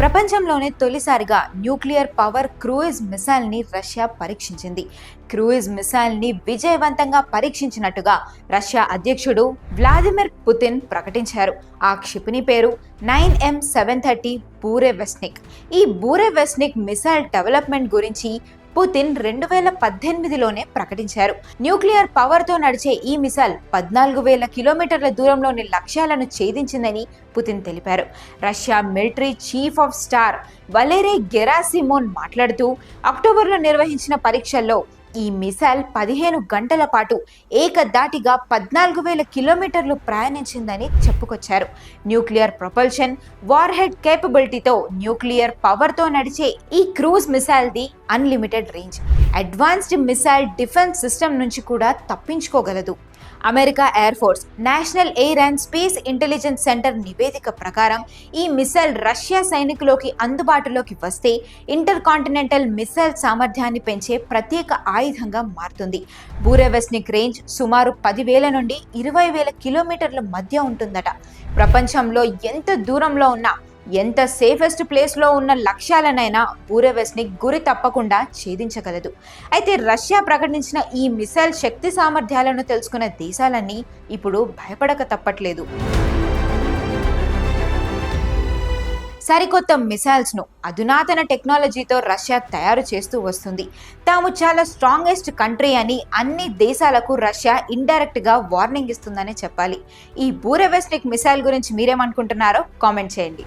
ప్రపంచంలోనే తొలిసారిగా nuclear power cruise మిసైల్ని రష్యా పరీక్షించింది. క్రూయిజ్ మిసైల్ని విజయవంతంగా పరీక్షించినట్టుగా రష్యా అధ్యక్షుడు వ్లాదిమిర్ పుతిన్ ప్రకటించారు. ఆ క్షిపణి పేరు nine M seven thirty Burevestnik ఈ బూరే వెస్నిక్ మిసైల్ డెవలప్మెంట్ గురించి పుతిన్ రెండు వేల పద్దెనిమిదిలోనే ప్రకటించారు. న్యూక్లియర్ పవర్తో నడిచే ఈ మిసైల్ పద్నాలుగు వేల కిలోమీటర్ల దూరంలోని లక్ష్యాలను ఛేదించిందని పుతిన్ తెలిపారు. Russia military chief of staff Valery Gerasimov మాట్లాడుతూ అక్టోబర్లో నిర్వహించిన పరీక్షల్లో ఈ మిసైల్ పదిహేను గంటల పాటు ఏకదాటిగా పద్నాలుగు వేల కిలోమీటర్లు ప్రయాణించిందని చెప్పుకొచ్చారు. న్యూక్లియర్ ప్రొపల్షన్ వార్ హెడ్ కేపబిలిటీతో న్యూక్లియర్ పవర్తో నడిచే ఈ cruise మిసైల్ది unlimited range. Advanced missile defence system నుంచి కూడా తప్పించుకోగలదు. America air force national air and space intelligence centre నివేదిక ప్రకారం ఈ మిసైల్ రష్యా సైనికులోకి అందుబాటులోకి వస్తే ఇంటర్ కాంటినెంటల్ మిసైల్ సామర్థ్యాన్ని పెంచే ప్రత్యేక ఆయుధంగా మారుతుంది. బూరెవెస్నిక్ రేంజ్ సుమారు పదివేల నుండి ఇరవై వేల కిలోమీటర్ల మధ్య ఉంటుందట. ప్రపంచంలో ఎంత దూరంలో ఉన్నా ఎంత సేఫెస్ట్ ప్లేస్లో ఉన్న లక్ష్యాలనైనా బూరెవెస్నిక్ గురి తప్పకుండా ఛేదించగలదు. అయితే రష్యా ప్రకటించిన ఈ మిసైల్ శక్తి సామర్థ్యాలను తెలుసుకున్న దేశాలన్నీ ఇప్పుడు భయపడక తప్పట్లేదు. సరికొత్త మిసైల్స్ను అధునాతన టెక్నాలజీతో రష్యా తయారు చేస్తూ వస్తుంది. తాము చాలా స్ట్రాంగెస్ట్ కంట్రీ అని అన్ని దేశాలకు రష్యా ఇండైరెక్ట్గా వార్నింగ్ ఇస్తుందని చెప్పాలి. ఈ బూరెవెస్నిక్ మిసైల్ గురించి మీరేమనుకుంటున్నారో కామెంట్ చేయండి.